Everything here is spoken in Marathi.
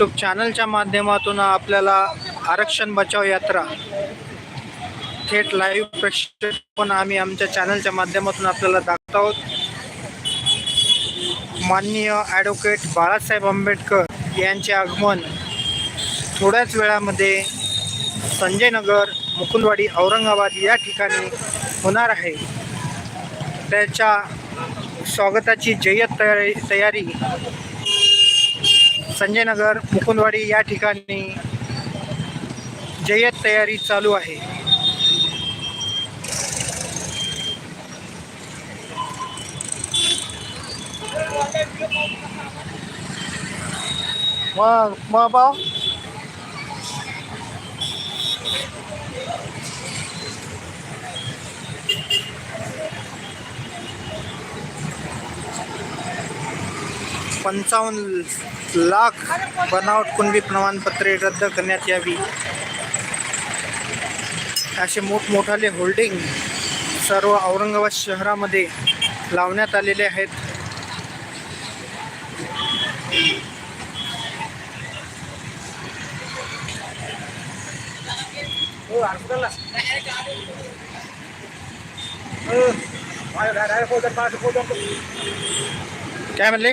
यूट्यूब चॅनलच्या माध्यमातून आपल्याला आरक्षण बचाव यात्रा थेट लाईव्ह प्रक्षेपण आम्ही आमच्या चॅनलच्या माध्यमातून आपल्याला दाखवत आहोत. माननीय ॲडव्होकेट बाळासाहेब आंबेडकर यांचे आगमन थोड्याच वेळामध्ये संजय नगर मुकुंदवाडी औरंगाबाद या ठिकाणी होणार आहे. त्याच्या स्वागताची जय्यत तयारी तयारी संजय नगर मुकुंदवाडी या ठिकाणी जय्यत तयारी चालू आहे. मग मग भाऊ. पंचावन्न लाख बनावट कुणबी प्रमाणपत्रे रद्द करण्यात यावी. असे मोठमोठाले होल्डिंग सर्व औरंगाबाद शहरामध्ये लावण्यात आलेले आहेत. काय म्हणले?